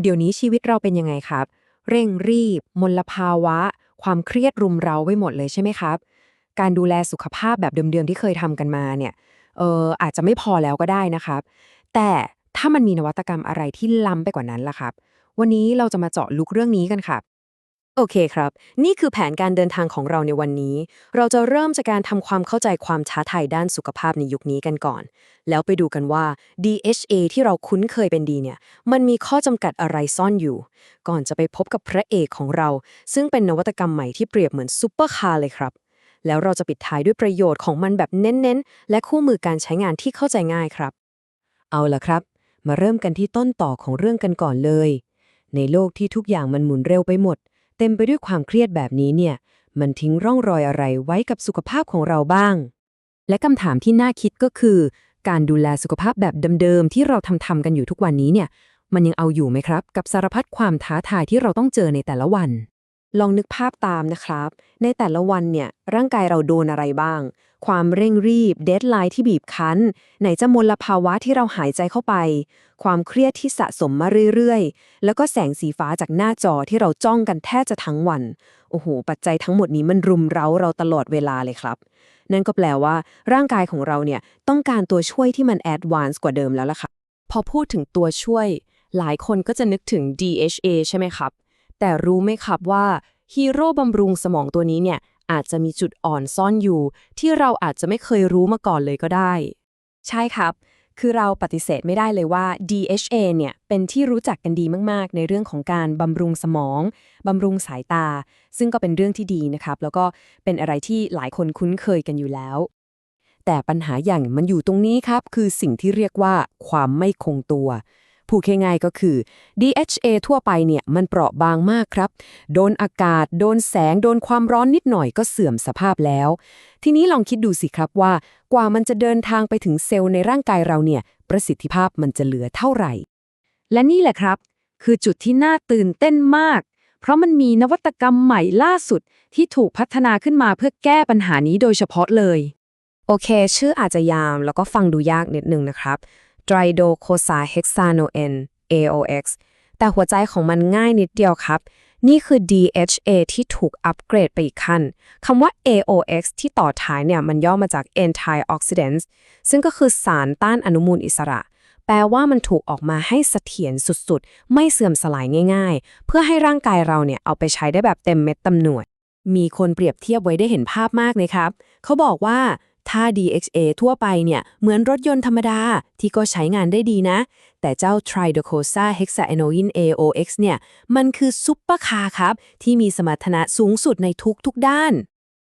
เดี๋ยวนี้ชีวิตเราเป็นยังไงครับ เร่งรีบ มลภาวะ ความเครียดรุมเร้าไว้หมดเลยใช่ไหมครับ การดูแลสุขภาพแบบเดิมๆที่เคยทำกันมาเนี่ยเอออาจจะไม่พอแล้วก็ได้นะครับ แต่ถ้ามันมีนวัตกรรมอะไรที่ล้ำไปกว่านั้นล่ะครับ วันนี้เราจะมาเจาะลึกเรื่องนี้กันครับ โอเคครับ นี่คือแผนการเดินทางของเราในวันนี้ เราจะเริ่มจากการทำความเข้าใจความท้าทายด้านสุขภาพในยุคนี้กันก่อน แล้วไปดูกันว่า DHA ที่เราคุ้นเคยเป็นดีเนี่ย มันมีข้อจำกัดอะไรซ่อนอยู่ ก่อนจะไปพบกับพระเอกของเรา ซึ่งเป็นนวัตกรรมใหม่ที่เปรียบเหมือนซูเปอร์คาร์เลยครับ แล้วเราจะปิดท้ายด้วยประโยชน์ของมันแบบเน้นๆ และคู่มือการใช้งานที่เข้าใจง่ายครับ เอาล่ะครับ มาเริ่มกันที่ต้นต่อของเรื่องกันก่อนเลย ในโลกที่ทุกอย่างมันหมุนเร็วไปหมด เต็มไปด้วยความเครียดแบบนี้เนี่ย มันทิ้งร่องรอยอะไรไว้กับสุขภาพของเราบ้าง และคำถามที่น่าคิดก็คือ การดูแลสุขภาพแบบเดิมๆที่เราทำทำกันอยู่ทุกวันนี้เนี่ย มันยังเอาอยู่ไหมครับ กับสารพัดความท้าทายที่เราต้องเจอในแต่ละวัน ลองนึกภาพตามนะครับ ในแต่ละวันเนี่ยร่างกายเราโดนอะไรบ้าง ความเร่งรีบ เดดไลน์ที่บีบคั้น ไหนจะมลภาวะที่เราหายใจเข้าไป ความเครียดที่สะสมมาเรื่อยๆ แล้วก็แสงสีฟ้าจากหน้าจอที่เราจ้องกันแทบจะทั้งวัน โอ้โห ปัจจัยทั้งหมดนี้มันรุมเร้าเราตลอดเวลาเลยครับ นั่นก็แปลว่า ร่างกายของเราเนี่ยต้องการตัวช่วยที่มันแอดวานซ์กว่าเดิมแล้วล่ะค่ะพอพูดถึงตัวช่วย หลายคนก็จะนึกถึง DHA ใช่ไหมครับ แต่รู้ไหมครับว่าฮีโร่บำรุงสมองตัวนี้เนี่ยอาจจะมีจุดอ่อนซ่อนอยู่ ที่เราอาจจะไม่เคยรู้มาก่อนเลยก็ได้ ใช่ครับ คือเราปฏิเสธไม่ได้เลยว่า DHA เนี่ยเป็นที่รู้จักกันดีมากๆ ในเรื่องของการบำรุงสมองบำรุงสายตา ซึ่งก็เป็นเรื่องที่ดีนะครับ แล้วก็เป็นอะไรที่หลายคนคุ้นเคยกันอยู่แล้ว แต่ปัญหาอย่างมันอยู่ตรงนี้ครับ คือสิ่งที่เรียกว่าความไม่คงตัว พูดง่ายๆก็คือ DHA ทั่วไปเนี่ยมันเปราะบางมากครับ โดนอากาศ โดนแสง โดนความร้อนนิดหน่อยก็เสื่อมสภาพแล้ว ทีนี้ลองคิดดูสิครับว่า กว่ามันจะเดินทางไปถึงเซลล์ในร่างกายเราเนี่ย ประสิทธิภาพมันจะเหลือเท่าไหร่ และนี่แหละครับ คือจุดที่น่าตื่นเต้นมาก เพราะมันมีนวัตกรรมใหม่ล่าสุดที่ถูกพัฒนาขึ้นมาเพื่อแก้ปัญหานี้โดยเฉพาะเลย โอเค ชื่ออาจจะยามแล้วก็ฟังดูยากนิดนึงนะครับ Tridocosahexanoen AOX แต่หัวใจของมันง่ายนิดเดียวครับ นี่คือ DHA ที่ถูกอัปเกรดไปอีกขั้นคำว่า AOX ที่ต่อท้ายเนี่ยมันย่อมาจาก antioxidants ซึ่งก็คือสารต้านอนุมูลอิสระ แปลว่ามันถูกออกมาให้เสถียรสุดๆ ไม่เสื่อมสลายง่ายๆ เพื่อให้ร่างกายเราเนี่ยเอาไปใช้ได้แบบเต็มเม็ดเต็มหน่วย มีคนเปรียบเทียบไว้ได้เห็นภาพมากเลยครับ เขาบอกว่า ถ้า DHA ทั่วไปเนี่ย เหมือนรถยนต์ธรรมดา ที่ก็ใช้งานได้ดีนะ แต่เจ้า Tridocosa hexaenoin AOX เนี่ย มันคือซุปเปอร์คาร์ครับ ที่มีสมรรถนะสูงสุดในทุกๆด้าน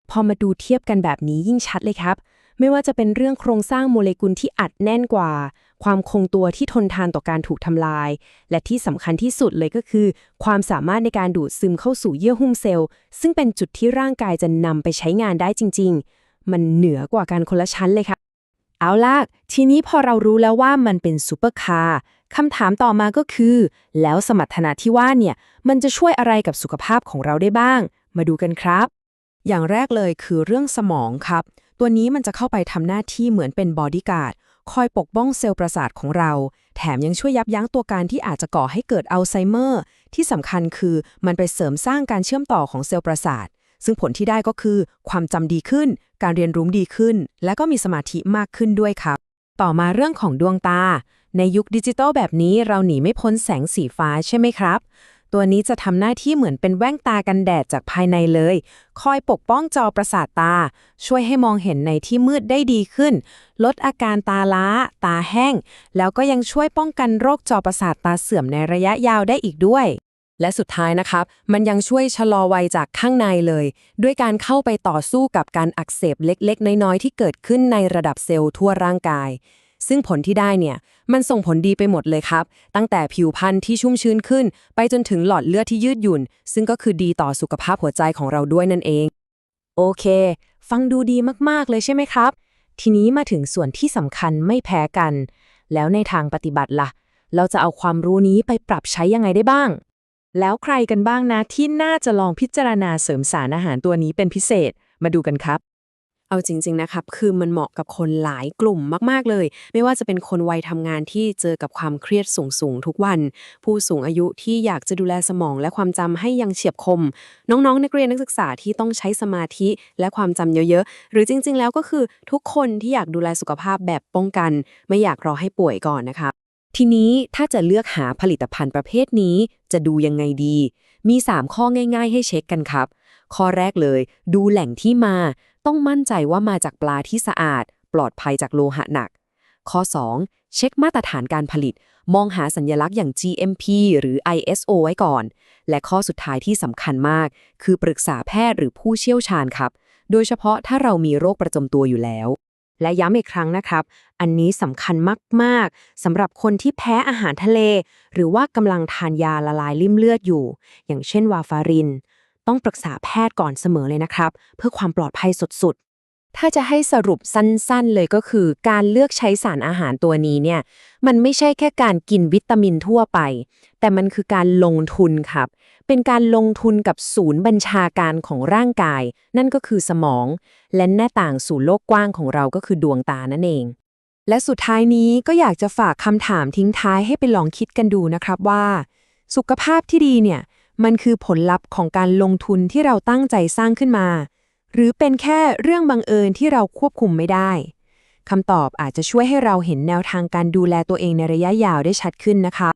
พอมาดูเทียบกันแบบนี้ยิ่งชัดเลยครับ ไม่ว่าจะเป็นเรื่องโครงสร้างโมเลกุลที่อัดแน่นกว่า ความคงตัวที่ทนทานต่อการถูกทำลาย และที่สำคัญที่สุดเลยก็คือ ความสามารถในการดูดซึมเข้าสู่เยื่อหุ้มเซลล์ซึ่งเป็นจุดที่ร่างกายจะนำไปใช้งานได้จริง ๆ มันเหนือกว่าการคนละชั้นเลยค่ะ เอาล่ะ ทีนี้พอเรารู้แล้วว่ามันเป็นซูเปอร์คาร์คำถามต่อมาก็คือ แล้วสมรรถนะที่ว่าเนี่ย มันจะช่วยอะไรกับสุขภาพของเราได้บ้าง มาดูกันครับ อย่างแรกเลยคือเรื่องสมองครับ ตัวนี้มันจะเข้าไปทำหน้าที่เหมือนเป็นบอดี้การ์ดคอยปกป้องเซลล์ประสาทของเรา แถมยังช่วยยับยั้งตัวการที่อาจจะก่อให้เกิดอัลไซเมอร์ ที่สำคัญคือมันไปเสริมสร้างการเชื่อมต่อของเซลล์ประสาท ซึ่งผลที่ได้ก็คือ ความจำดีขึ้น การเรียนรู้ดีขึ้น และก็มีสมาธิมากขึ้นด้วยครับ ต่อมาเรื่องของดวงตา ในยุคดิจิตอลแบบนี้เราหนีไม่พ้นแสงสีฟ้าใช่ไหมครับ ตัวนี้จะทำหน้าที่เหมือนเป็นแว่นตากันแดดจากภายในเลย คอยปกป้องจอประสาทตา ช่วยให้มองเห็นในที่มืดได้ดีขึ้น ลดอาการตาล้า ตาแห้ง แล้วก็ยังช่วยป้องกันโรคจอประสาทตาเสื่อมในระยะยาวได้อีกด้วย และสุดท้ายนะครับ มันยังช่วยชะลอวัยจากข้างในเลย ด้วยการเข้าไปต่อสู้กับการอักเสบเล็กๆ น้อยๆ ที่เกิดขึ้นในระดับเซลล์ทั่วร่างกาย ซึ่งผลที่ได้เนี่ย มันส่งผลดีไปหมดเลยครับ ตั้งแต่ผิวพรรณที่ชุ่มชื้นขึ้น ไปจนถึงหลอดเลือดที่ยืดหยุ่น ซึ่งก็คือดีต่อสุขภาพหัวใจของเราด้วยนั่นเอง โอเค ฟังดูดีมากๆเลยใช่ไหมครับ ทีนี้มาถึงส่วนที่สำคัญไม่แพ้กัน แล้วในทางปฏิบัติล่ะ เราจะเอาความรู้นี้ไปปรับใช้ยังไงได้บ้าง แล้วใครกันบ้างนะที่น่าจะลองพิจารณาเสริมสารอาหารตัวนี้เป็นพิเศษมาดูกันครับ เอาจริง ๆ นะครับ คือมันเหมาะกับคนหลายกลุ่มมาก ๆ เลย ไม่ว่าจะเป็นคนวัยทำงานที่เจอกับความเครียดสูง ๆ ทุกวัน ผู้สูงอายุที่อยากจะดูแลสมองและความจำให้ยังเฉียบคม น้อง ๆ นักเรียนนักศึกษาที่ต้องใช้สมาธิและความจำเยอะ ๆ หรือจริง ๆ แล้วก็คือทุกคนที่อยากดูแลสุขภาพแบบป้องกัน ไม่อยากรอให้ป่วยก่อนนะคะ ทีนี้ถ้าจะเลือกหาผลิตภัณฑ์ประเภทนี้จะดูยังไงดี มี 3 ข้อง่ายๆ ให้เช็คกันครับ ข้อแรกเลย ดูแหล่งที่มา ต้องมั่นใจว่ามาจากปลาที่สะอาด ปลอดภัยจากโลหะหนัก ข้อ 2 เช็คมาตรฐานการผลิต มองหาสัญลักษณ์อย่าง GMP หรือ ISO ไว้ก่อน และข้อสุดท้ายที่สำคัญมาก คือปรึกษาแพทย์หรือผู้เชี่ยวชาญครับ โดยเฉพาะถ้าเรามีโรคประจำตัวอยู่แล้ว และย้ำอีกครั้งนะครับ อันนี้สำคัญมากๆสำหรับคนที่แพ้อาหารทะเล หรือว่ากำลังทานยาละลายริ่มเลือดอยู่ อย่างเช่นวาฟาริน ต้องปรึกษาแพทย์ก่อนเสมอเลยนะครับ เพื่อความปลอดภัยสุดๆ ถ้าจะให้สรุปสั้นๆ เลยก็คือ การเลือกใช้สารอาหารตัวนี้เนี่ย มันไม่ใช่แค่การกินวิตามินทั่วไป แต่มันคือการลงทุนครับ เป็นการลงทุนกับศูนย์บัญชาการของร่างกาย นั่นก็คือสมอง และหน้าต่างสู่โลกกว้างของเราก็คือดวงตานั่นเอง และสุดท้ายนี้ก็อยากจะฝากคำถามทิ้งท้ายให้ไปลองคิดกันดูนะครับว่า สุขภาพที่ดีเนี่ยมันคือผลลัพธ์ของการลงทุนที่เราตั้งใจสร้างขึ้นมา หรือเป็นแค่เรื่องบังเอิญที่เราควบคุมไม่ได้คำตอบอาจจะช่วยให้เราเห็นแนวทางการดูแลตัวเองในระยะยาวได้ชัดขึ้นนะคะ